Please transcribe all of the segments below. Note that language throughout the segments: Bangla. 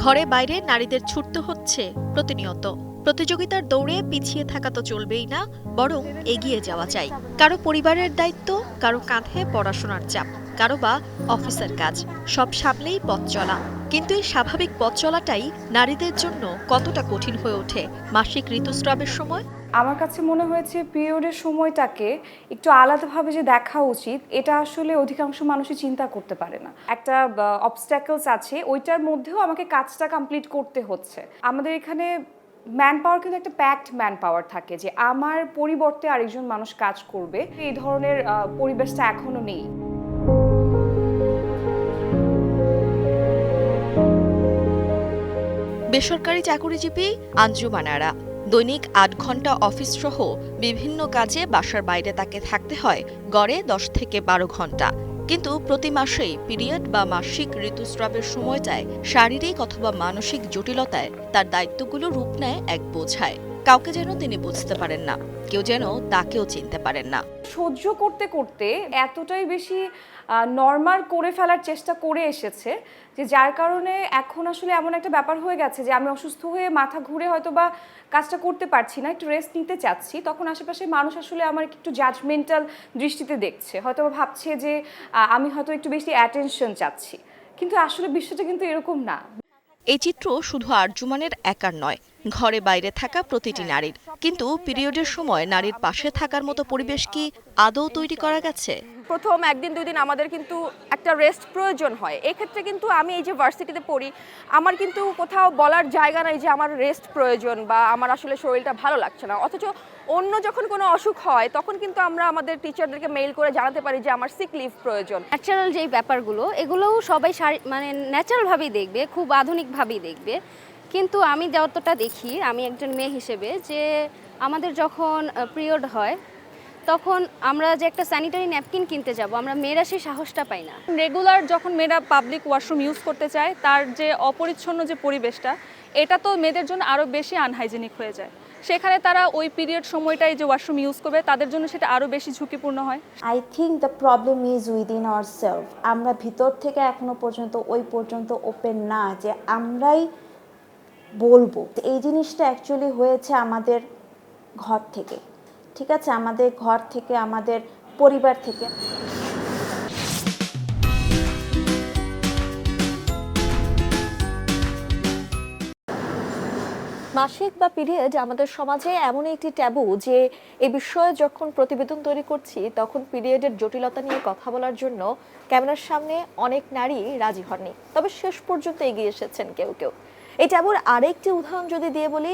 ঘরে বাইরে নারীদের ছুটতে হচ্ছে প্রতিনিয়ত। প্রতিযোগিতার দৌড়ে পিছিয়ে থাকা তো চলবেই না, বরং এগিয়ে যাওয়া চাই। কারও পরিবারের দায়িত্ব, কারও কাঁধে পড়াশোনার চাপ, কারও বা অফিসের কাজ। সব সামলেই পথ চলা। কিন্তু এই স্বাভাবিক পথ চলাটাই নারীদের জন্য কতটা কঠিন হয়ে ওঠে? মাসিক ঋতুস্রাবের সময়? আমার কাছে মনে হয়েছে পিরিয়ডের সময়টাকে একটু আলাদাভাবে যে দেখা উচিত, এটা আসলে অধিকাংশ মানুষই চিন্তা করতে পারে না। একটা অবস্ট্যাকলস আছে, ওইটার মধ্যেও আমাকে কাজটা কমপ্লিট করতে হচ্ছে। আমাদের এখানে ম্যান পাওয়ার কিন্তু একটা প্যাক্ট ম্যান পাওয়ার থাকে যে আমার পরিবর্তে আরেকজন মানুষ কাজ করবে। এই ধরনের পরিবেশটা এখনও নেই। বেসরকারি চাকুরিজীবী আঞ্জুমানারা দৈনিক আট ঘণ্টা অফিস সহ বিভিন্ন কাজে বাসার বাইরে তাকে থাকতে হয় গড়ে দশ থেকে বারো ঘণ্টা। কিন্তু প্রতি মাসেই পিরিয়ড বা মাসিক ঋতুস্রাবের সময়টায় শারীরিক অথবা মানসিক জটিলতায় তার দায়িত্বগুলো রূপ নেয় এক বোঝায়। কাউকে যেন তিনি বুঝতে পারেন না। কেউ যেন তাকেও চিনতে পারেন না। সহ্য করতে করতে এতটাই বেশি নর্মাল করে ফেলার চেষ্টা করে এসেছে যে যার কারণে এখন আসলে এমন একটা ব্যাপার হয়ে গেছে যে আমি অসুস্থ হয়ে মাথা ঘুরে হয়তো বা কাজটা করতে পারছি না একটু রেস্ট নিতে চাচ্ছি। তখন আশেপাশে মানুষ আসলে আমার একটু জাজমেন্টাল দৃষ্টিতে দেখছে। হয়তো বা ভাবছে যে আমি হয়তো একটু বেশি অ্যাটেনশন চাচ্ছি। কিন্তু আসলে বিশ্বটা কিন্তু এরকম না। এই চিত্র শুধু আরজুমানের একার নয় ঘরে বাইরে থাকা প্রতিটি নারীর। কিন্তু পিরিয়ডের সময় নারীর পাশে থাকার মতো পরিবেশ কি আদৌ তৈরি করা গেছে? প্রথম একদিন দুই দিন আমাদের কিন্তু একটা রেস্ট প্রয়োজন হয়। এক্ষেত্রে কিন্তু আমি এই যে ভার্সিটিতে পড়ি আমার কিন্তু কোথাও বলার জায়গা নাই যে আমার রেস্ট প্রয়োজন বা আমার আসলে শরীরটা ভালো লাগছে না। অথচ অন্য যখন কোনো অসুখ হয় তখন কিন্তু আমরা আমাদের টিচারদেরকে মেইল করে জানাতে পারি যে আমার সিক লিভ প্রয়োজন। ন্যাচারাল যেই ব্যাপারগুলো এগুলোও সবাই শারী- মানে ন্যাচারালভাবেই দেখবে খুব আধুনিকভাবেই দেখবে। কিন্তু আমি যতটা দেখি আমি একজন মেয়ে হিসেবে যে আমাদের যখন পিরিয়ড হয় তখন আমরা যে একটা স্যানিটারি ন্যাপকিন কিনতে যাব আমরা মেয়েরা সেই সাহসটা পাই না। রেগুলার যখন মেয়েরা পাবলিক ওয়াশরুম ইউজ করতে চায় তার যে অপরিচ্ছন্ন যে পরিবেশটা এটা তো মেয়েদের জন্য আরও বেশি আনহাইজেনিক হয়ে যায়। সেখানে তারা ওই পিরিয়ড সময়টাই যে ওয়াশরুম ইউজ করবে তাদের জন্য সেটা আরও বেশি ঝুঁকিপূর্ণ হয়। I think the problem is within our self আমরা ভিতর থেকে এখনও পর্যন্ত ওই পর্যন্ত ওপেন না যে আমরাই বলব। এই জিনিসটা অ্যাকচুয়ালি হয়েছে আমাদের ঘর থেকে। ঠিক আছে? আমাদের ঘর থেকে, আমাদের পরিবার থেকে। মাসিক বা পিরিয়ড আমাদের সমাজে এমন একটি ট্যাবু যে এ বিষয়ে যখন প্রতিবেদন তৈরি করছি, তখন পিরিয়ডের জটিলতা নিয়ে কথা বলার জন্য ক্যামেরার সামনে অনেক নারী রাজি হননি। তবে শেষ পর্যন্ত এগিয়ে এসেছেন কেউ কেউ। এই ট্যাবুর আরেকটি উদাহরণ যদি দিয়ে বলি,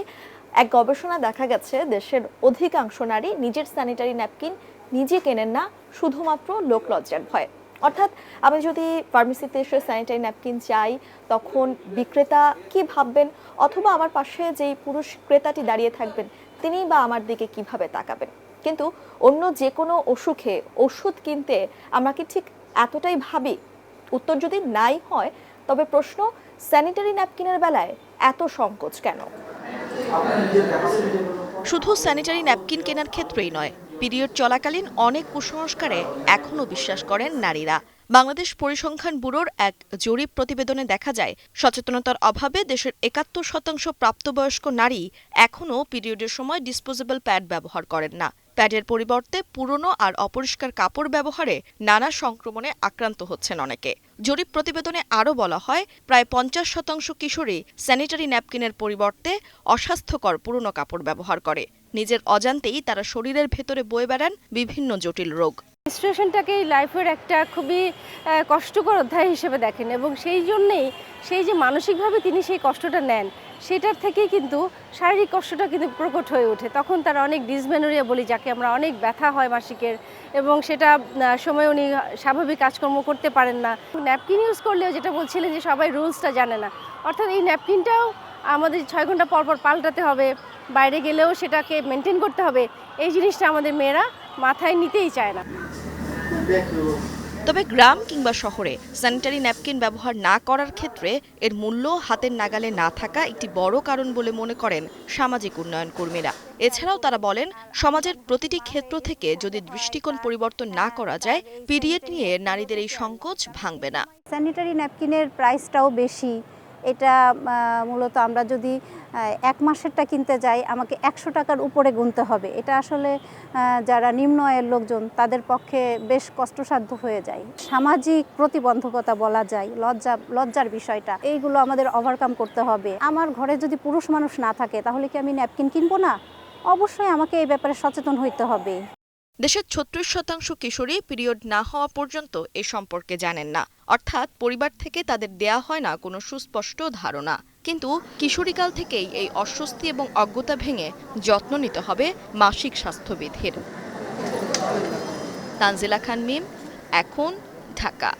এক গবেষণা দেখা গেছে দেশের অধিকাংশ নারী নিজের স্যানিটারি ন্যাপকিন নিজে কেনেন না, শুধুমাত্র লোকলজ্জার ভয়। অর্থাৎ আমি যদি ফার্মেসিতে এসে স্যানিটারি ন্যাপকিন চাই, তখন বিক্রেতা কি ভাববেন? অথবা আমার পাশে যেই পুরুষ ক্রেতাটি দাঁড়িয়ে থাকবেন, তিনি বা আমার দিকে কীভাবে তাকাবেন? কিন্তু অন্য যে কোনো অসুখে ওষুধ কিনতে আমরা কি ঠিক এতটাই ভাবি? উত্তর যদি নাই হয়, তবে প্রশ্ন স্যানিটারি ন্যাপকিনের বেলায় এত সংকোচ কেন? শুধু স্যানিটারি ন্যাপকিন কেনার ক্ষেত্রেই নয়, পিরিয়ড চলাকালীন অনেক কুসংস্কারে এখনও বিশ্বাস করেন নারীরা। বাংলাদেশ পরিসংখ্যান ব্যুরোর এক জরিপ প্রতিবেদনে দেখা যায়, সচেতনতার অভাবে দেশের একাত্তর শতাংশ প্রাপ্তবয়স্ক নারী এখনও পিরিয়ডের সময় ডিসপোজেবল প্যাড ব্যবহার করেন না। প্যাডের পরিবর্তে পুরনো আর অপরিষ্কার কাপড় ব্যবহারে নানা সংক্রমণে আক্রান্ত হচ্ছেন অনেকে। জরিপ প্রতিবেদনে আরও বলা হয়, প্রায় পঞ্চাশ শতাংশ কিশোরী স্যানিটারি ন্যাপকিনের পরিবর্তে অস্বাস্থ্যকর পুরনো কাপড় ব্যবহার করে। নিজের অজান্তেই তারা শরীরের ভেতরে বয়ে বেড়ান বিভিন্ন জটিল রোগ। সিচুয়েশনটাকে লাইফের একটা খুবই কষ্টকর অধ্যায় হিসেবে দেখেন এবং সেই জন্যেই সেই যে মানসিকভাবে তিনি সেই কষ্টটা নেন, সেটার থেকেই কিন্তু শারীরিক কষ্টটা কিন্তু প্রকট হয়ে ওঠে। তখন তারা অনেক ডিসমেনোরিয়া বলি, যাকে আমরা অনেক ব্যথা হয় মাসিকের এবং সেটা সময় উনি স্বাভাবিক কাজকর্ম করতে পারেন না। ন্যাপকিন ইউজ করলেও যেটা বলছিলেন যে সবাই রুলসটা জানে না। অর্থাৎ এই ন্যাপকিনটাও আমাদের ছয় ঘণ্টা পর পর পাল্টাতে হবে, বাইরে গেলেও সেটাকে মেনটেন করতে হবে। এই জিনিসটা আমাদের মেয়েরা মাথায় নিতেই চায় না। তবে গ্রাম কিংবা শহরে স্যানিটারি ন্যাপকিন ব্যবহার না করার ক্ষেত্রে এর মূল্য হাতের নাগালে না থাকা একটি বড় কারণ বলে মনে করেন সামাজিক উন্নয়ন কর্মীরা। এছাড়াও তারা বলেন, সমাজের প্রতিটি ক্ষেত্র থেকে যদি দৃষ্টিকোণ পরিবর্তন না করা যায়, পিরিয়ড নিয়ে নারীদের এই সংকোচ ভাঙবে না। স্যানিটারি ন্যাপকিনের প্রাইসটাও বেশি। এটা মূলত আমরা যদি এক মাসেরটা কিনতে যাই, আমাকে একশো টাকার উপরে গুনতে হবে। এটা আসলে যারা নিম্ন আয়ের লোকজন, তাদের পক্ষে বেশ কষ্টসাধ্য হয়ে যায়। সামাজিক প্রতিবন্ধকতা বলা যায়, লজ্জা, লজ্জার বিষয়টা। এইগুলো আমাদের ওভারকাম করতে হবে। আমার ঘরে যদি পুরুষ মানুষ না থাকে, তাহলে কি আমি ন্যাপকিন কিনবো না? অবশ্যই আমাকে এই ব্যাপারে সচেতন হইতে হবে। দেশের ছত্রিশ শতাংশ কিশোরী পিরিয়ড না হওয়া পর্যন্ত এ সম্পর্কে জানেন না। অর্থাৎ পরিবার থেকে তাদের দেয়া হয় না কোনো সুস্পষ্ট ধারণা। কিন্তু কিশোরীকাল থেকেই এই অস্বস্তি এবং অজ্ঞতা ভেঙে যত্ন নিতে হবে মাসিক স্বাস্থ্যবিধির। তানজিলা খান মিম, এখন ঢাকা।